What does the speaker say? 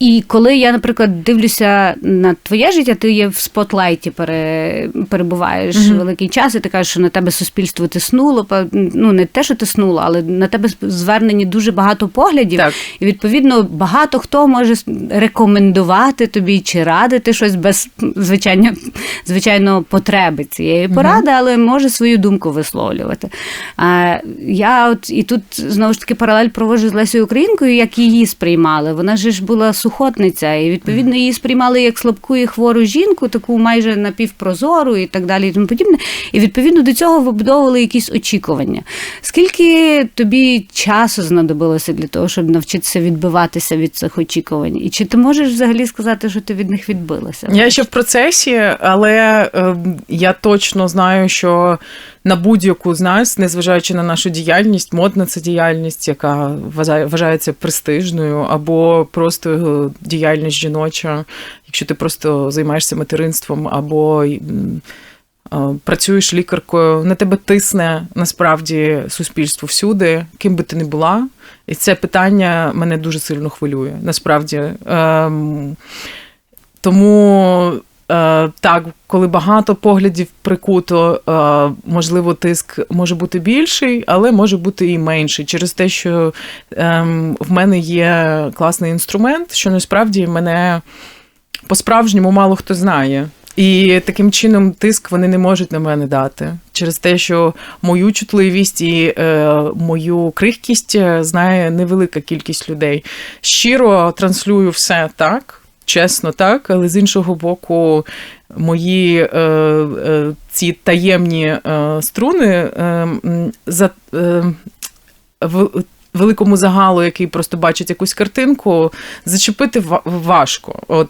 І коли я, наприклад, дивлюся на твоє життя, ти є в спотлайті пере, перебуваєш Мгм. великий час, і ти кажеш, що на тебе суспільство тиснуло. Ну не те, що тиснуло, але на тебе звернені дуже багато поглядів. Так. І відповідно багато хто може рекомендувати тобі чи радити щось без звичайно, звичайно потреби цієї поради, але може свою думку висловлювати. А, я от і тут знову ж таки паралель проводжу з Лесею Українкою, як її сприймали. Вона ж була сухотниця, і відповідно її сприймали як слабку і хвору жінку, таку майже напівпрозору і так далі, і тому подібне. І відповідно до цього вибудовували якісь очікування. Скільки тобі часу знадобилося для того, щоб навчитися відбиватися від цих очікувань? І чи ти можеш взагалі сказати, що ти від них відбилася? Я ще в процесі, але е, я точно знаю, що на будь-яку з нас, незважаючи на нашу діяльність, модна це діяльність, яка вважає- вважається престижною, або просто е, діяльність жіноча, якщо ти просто займаєшся материнством, або е, працюєш лікаркою, на тебе тисне насправді суспільство всюди, ким би ти не була. І це питання мене дуже сильно хвилює. Насправді. Ем, тому так, коли багато поглядів прикуто, е, можливо, тиск може бути більший, але може бути і менший. Через те, що ем, в мене є класний інструмент, що насправді мене по-справжньому мало хто знає. І таким чином тиск вони не можуть на мене дати через те, що мою чутливість і е, мою крихкість е, знає невелика кількість людей. Щиро транслюю все так, чесно так, але з іншого боку, мої е, е, ці таємні е, струни е, за. Е, в, великому загалу, який просто бачить якусь картинку, зачепити ва- важко. От